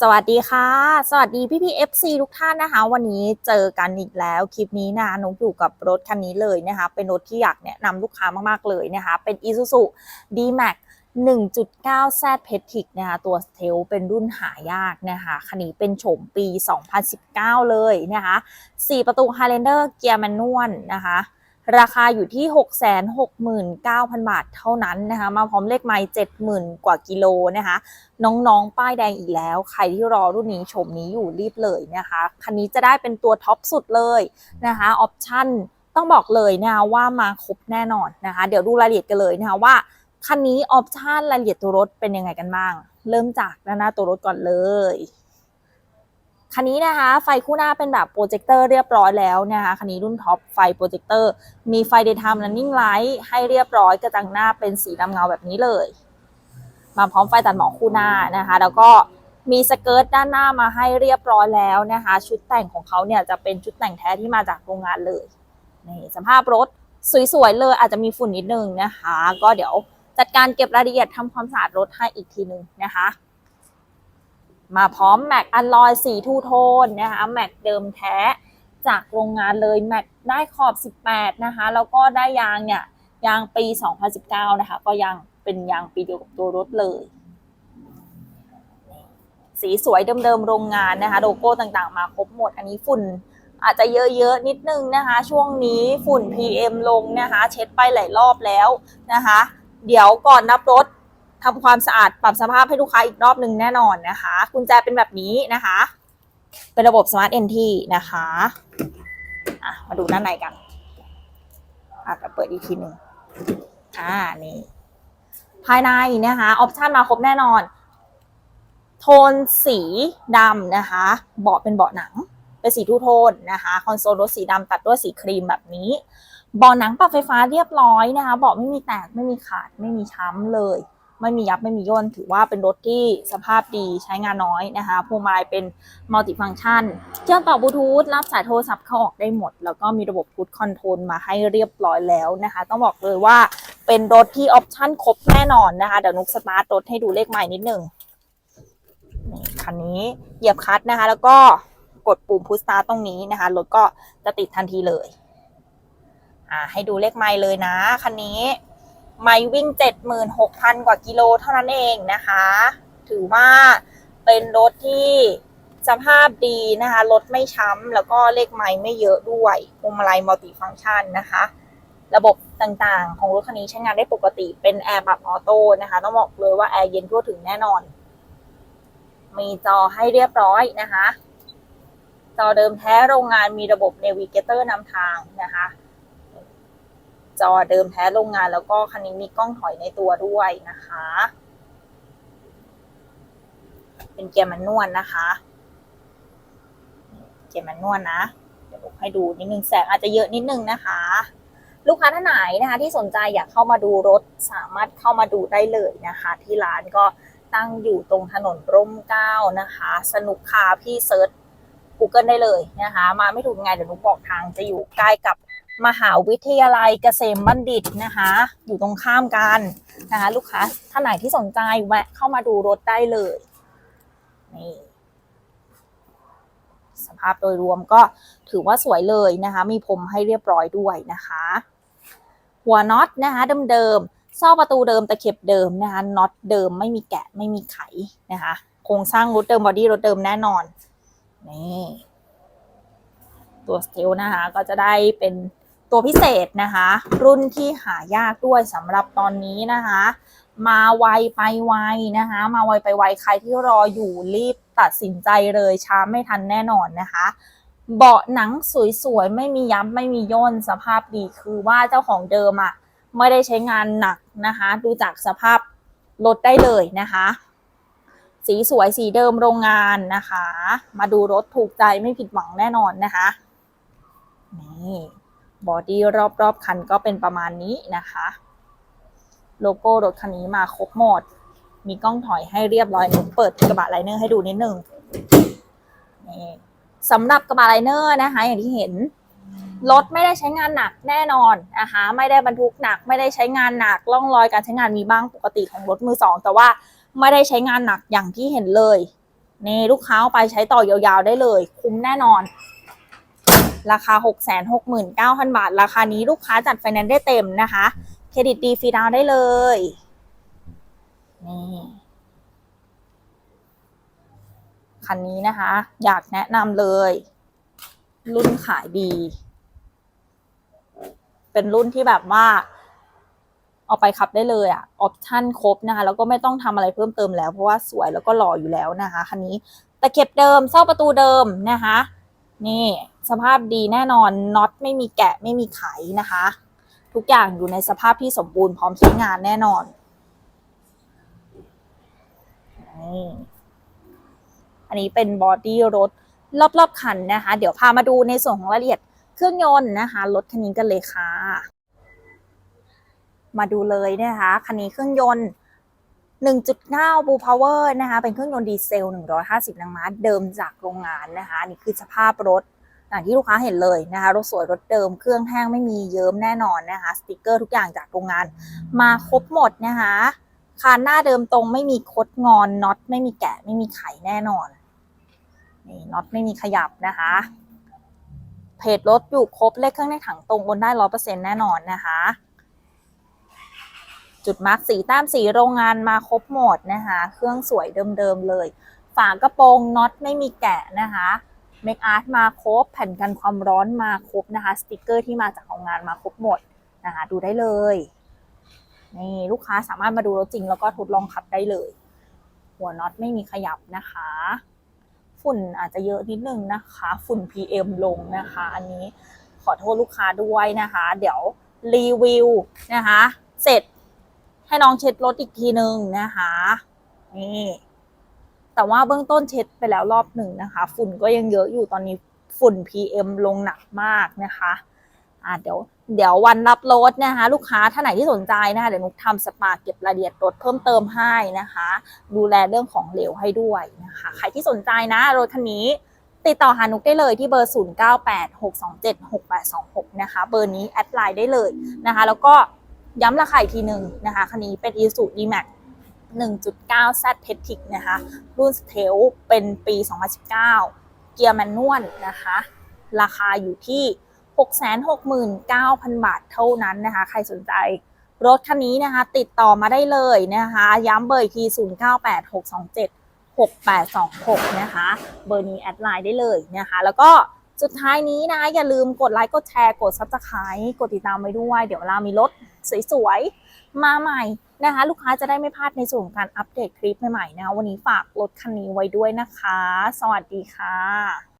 สวัสดีค่ะ สวัสดีพี่พีเอฟซีทุกท่านนะคะ วันนี้เจอกันอีกแล้ว คลิปนี้นะนุกอยู่กับรถคันนี้เลยนะคะ เป็นรถที่อยากแนะนำลูกค้ามากๆเลยนะคะ เป็น Isuzu D-Max 1.9 Z p e t i c นะคะตัวเทลเป็นรุ่นหายากนะคะคันนี้เป็นโฉมปี 2019 เลยนะคะ 4 ประตู Highlander เกียร์แมนนวลนะคะ ราคาอยู่ที่ 669,000 บาทเท่านั้นนะคะ มาพร้อมเลขไมล์70,000 กว่ากิโลนะคะ น้องๆ ป้ายแดงอีกแล้ว ใครที่รอรุ่นนี้ชมนี้อยู่รีบเลยนะคะ คันนี้จะได้เป็นตัวท็อปสุดเลยนะคะ ออปชั่นต้องบอกเลยนะคะว่ามาครบแน่นอนนะคะ เดี๋ยวดูรายละเอียดกันเลยนะคะว่าคันนี้ออปชั่นรายละเอียดตัวรถเป็นยังไงกันบ้าง เริ่มจากด้านหน้าตัวรถก่อนเลย คันนี้นะคะไฟคู่หน้าเป็นแบบโปรเจคเตอร์เรียบร้อยแล้วนะคะคันนี้รุ่นท็อปไฟโปรเจคเตอร์มีไฟ daytime running light ให้เรียบร้อยกระจังหน้าเป็นสีดำเงาแบบนี้เลย มาพร้อมไฟตัดหมอกคู่หน้านะคะ แล้วก็มีสเกิร์ตด้านหน้ามาให้เรียบร้อยแล้วนะคะ ชุดแต่งของเขาเนี่ยจะเป็นชุดแต่งแท้ที่มาจากโรงงานเลยนี่สภาพรถสวยๆเลยอาจจะมีฝุ่นนิดนึงนะคะ ก็เดี๋ยวจัดการเก็บรายละเอียดทำความสะอาดรถให้อีกทีนึงนะคะ มาพร้อมแม็กอันลอยสีทูโทนนะคะแม็กเดิมแท้จากโรงงานเลยแม็กได้ขอบ 18 นะคะ แล้วก็ได้ยางเนี่ย ยางปี 2019 นะคะ ก็ยังเป็นยางปีเดียวกับตัวรถเลย สีสวยเดิมๆโรงงานนะคะ โลโก้ต่างๆ มาครบหมด อันนี้ฝุ่นอาจจะเยอะๆนิดนึงนะคะ ช่วงนี้ฝุ่น PM ลงนะคะ เช็ดไปหลายรอบแล้วนะคะ เดี๋ยวก่อนนับรถ ทำความสะอาดปรับสภาพให้ลูกค้าอีกรอบหนึ่งแน่นอนนะคะ กุญแจเป็นแบบนี้นะคะ เป็นระบบ Smart NT นะคะอะมาดูด้านในกันอะเปิดอีกทีหนึ่งอ่านี่ภายในนะคะออปชันมาครบแน่นอน โทนสีดำนะคะ เบาะเป็นเบาะหนัง เป็นสีทูโทนนะคะ คอนโซลรถสีดำตัดด้วยสีครีมแบบนี้เบาะหนังปรับไฟฟ้าเรียบร้อยนะคะเบาะไม่มีแตกไม่มีขาดไม่มีช้ำเลย ไม่มียับไม่มีย่นถือว่าเป็นรถที่สภาพดีใช้งานน้อยนะคะพวงมาลัยเป็นมัลติฟังชันเชื่อมต่อบลูทูธรับสายโทรศัพท์เข้าออกได้หมด แล้วก็มีระบบพุทคอนโทรลมาให้เรียบร้อยแล้วนะคะ ต้องบอกเลยว่าเป็นรถที่ออปชั่นครบแน่นอนนะคะ เดี๋ยวนุกสตาร์ทรถให้ดูเลขใหม่นิดหนึ่งคันนี้เหยียบคลัตช์นะคะ แล้วก็กดปุ่มพุชสตาร์ตรงนี้นะคะรถก็จะติดทันทีเลย อ่าให้ดูเลขไมล์เลยนะคันนี้ ไมล์วิ่ง 76,000 กว่ากิโลเท่านั้นเองนะคะ ถือว่าเป็นรถที่สภาพดีนะคะ รถไม่ช้ำ แล้วก็เลขไมล์ไม่เยอะด้วยพวงมาลัยมัลติฟัง c t ชันนะคะ ระบบต่างๆ ของรถคันนี้ใช้งานได้ปกติ เป็นแอร์ปรับออโต้นะคะ ต้องบอกเลยว่าแอร์เย็นทั่วถึงแน่นอน มีจอให้เรียบร้อยนะคะ จอเดิมแท้โรงงานมีระบบเนวิเกเตอร์นำทางนะคะ จอเดิมแท้โรงงาน แล้วก็คันนี้มีกล้องถอยในตัวด้วยนะคะ เป็นเกียร์มันนวลนะคะ เกียร์มันนวลนะ เดี๋ยวให้ดูนิดนึงแสงอาจจะเยอะนิดนึงนะคะ ลูกค้าท่านไหนนะคะ ที่สนใจอยากเข้ามาดูรถสามารถเข้ามาดูได้เลยนะคะ ที่ร้านก็ตั้งอยู่ตรงถนนร่มเก้านะคะ สนุกคาพี่เซิร์ช Google ได้เลยนะคะ มาไม่ถูกไงเดี๋ยวนุกบอกทางจะอยู่ใกล้กับ มหาวิทยาลัยเกษมบัณฑิตนะคะ อยู่ตรงข้ามกันนะคะ ลูกค้าท่านไหนที่สนใจแวะเข้ามาดูรถได้เลยนี่สภาพโดยรวมก็ถือว่าสวยเลยนะคะ มีพรมให้เรียบร้อยด้วยนะคะ หัวน็อตนะคะเดิมๆซ่อประตูเดิมตะเข็บเดิมนะคะน็อตเดิมไม่มีแกะไม่มีไขนะคะ โครงสร้างรถเดิมบอดี้รถเดิมแน่นอนนี่ตัวสเตลนะคะก็จะได้เป็น ตัวพิเศษนะคะ รุ่นที่หายากด้วยสำหรับตอนนี้นะคะ มาไวไปไวนะคะ มาไวไปไวใครที่รออยู่รีบตัดสินใจเลยช้าไม่ทันแน่นอนนะคะ เบาะหนังสวยๆ ไม่มีย้ำไม่มีย่นสภาพดีคือว่าเจ้าของเดิมอะ่ะไม่ได้ใช้งานหนักนะคะ ดูจากสภาพรถได้เลยนะคะ สีสวยสีเดิมโรงงานนะคะ มาดูรถถูกใจไม่ผิดหวังแน่นอนนะคะ นี่ บอดี้รอบๆ คันก็เป็นประมาณนี้นะคะ โลโก้รถคันนี้มาครบหมด มีกล้องถอยให้เรียบร้อยนูเปิดกระบะไลเนอร์ให้ดูนิดนึงนี่สำหรับกระบะไลเนอร์นะคะ อย่างที่เห็นรถไม่ได้ใช้งานหนักแน่นอนนะคะไม่ได้บรรทุกหนัก ไม่ได้ใช้งานหนักร่องรอยการใช้งานมีบ้างปกติของรถมือสองแต่ว่าไม่ได้ใช้งานหนักอย่างที่เห็นเลยนี่ลูกค้าเอาไปใช้ต่อยาวๆได้เลย คุ้มแน่นอน ราคา 669,000 บาท ราคานี้ลูกค้าจัดไฟแนนซ์ได้เต็มนะคะ เครดิตดีฟรีดาวได้เลย นี่คันนี้นะคะ อยากแนะนำเลย รุ่นขายดี เป็นรุ่นที่แบบว่า เอาไปขับได้เลยอะออปชั่นครบนะคะ แล้วก็ไม่ต้องทำอะไรเพิ่มเติมแล้ว เพราะว่าสวยแล้วก็หล่ออยู่แล้วนะคะ คันนี้ตะเข็บเดิมเส้าประตูเดิมนะคะ นี่สภาพดีแน่นอนน็อตไม่มีแกะไม่มีไขนะคะ ทุกอย่างอยู่ในสภาพที่สมบูรณ์พร้อมใช้งานแน่นอนนี่อันนี้เป็นบอดี้รถรอบๆคันนะคะ เดี๋ยวพามาดูในส่วนของรายละเอียดเครื่องยนต์นะคะรถคันนี้กันเลยค่ะ มาดูเลยนะคะคันนี้เครื่องยนต์ 1.9 Blue Power นะคะ เป็นเครื่องยนต์ดีเซล 150 แรงม้าเดิมจากโรงงานนะคะนนี่คือสภาพรถอย่างที่ลูกค้าเห็นเลยนะคะ รถสวยรถเดิม เครื่องแห้งไม่มีเยิ้มแน่นอนนะคะ สติกเกอร์ทุกอย่างจากโรงงาน มาครบหมดนะคะ คานหน้าเดิมตรงไม่มีคดงอนน็อตไม่มีแกะไม่มีไขแน่นอน นี่น็อตไม่มีขยับนะคะ เพจรถอยู่ครบเลขเครื่องในถังตรงบนได้ร้อยเปอร์เซ็นต์แน่นอนนะคะ จุดมาร์กสีแต้มสีโรงงานมาครบหมดนะคะ เครื่องสวยเดิมๆเลย ฝากระโปรงน็อตไม่มีแกะนะคะเมคอาร์ตมาครบ แผ่นกันความร้อนมาครบนะคะ สติกเกอร์ที่มาจากโรงงานมาครบหมดนะคะ ดูได้เลยนี่ลูกค้าสามารถมาดูรถจริงแล้วก็ทดลองขับได้เลย หัวน็อตไม่มีขยับนะคะ ฝุ่นอาจจะเยอะนิดนึงนะคะ ฝุ่น PM ลงนะคะ อันนี้ขอโทษลูกค้าด้วยนะคะ เดี๋ยวรีวิวนะคะ เสร็จ ให้น้องเช็ดรถอีกทีหนึ่งนะคะ นี่แต่ว่าเบื้องต้นเช็ดไปแล้วรอบหนึ่งนะคะ ฝุ่นก็ยังเยอะอยู่ตอนนี้ฝุ่น PM ลงหนักมากนะคะอ่าเดี๋ยวเดี๋ยววันรับรถนะคะ ลูกค้าท่านไหนที่สนใจนะคะเดี๋ยวนุกทำสปาเก็บรายละเอียดรถเพิ่มเติมให้นะคะ ดูแลเรื่องของเหลวให้ด้วยนะคะ ใครที่สนใจนะรถคันนี้ติดต่อหานุกได้เลยที่เบอร์ 0986276826 นะคะ เบอร์นี้แอดไลน์ได้เลยนะคะ แล้วก็ ย้ำราคาอีกทีหนึ่งนะคะคันนี้เป็น Isuzu D-Max 1.9 Z p e t i c นะคะ รุ่นสเทลเป็นปี 2019 เกียร์แมนนวลนะคะ ราคาอยู่ที่ 669,000 บาทเท่านั้นนะคะ ใครสนใจรถคันนี้นะคะ ติดต่อมาได้เลยนะคะ ย้ำเบอร์อีกที 098627 6826 นะคะ เบอร์นี้แอดไลน์ได้เลยนะคะ แล้วก็ สุดท้ายนี้นะ อย่าลืมกดไลค์กดแชร์กด Subscribe กดติดตามไว้ด้วย เดี๋ยวเวลามีรถสวยๆ มาใหม่นะคะ ลูกค้าจะได้ไม่พลาดในส่วนการอัปเดตคลิปใหม่ๆนะวันนี้ฝากรถคันนี้ไว้ด้วยนะคะ สวัสดีค่ะ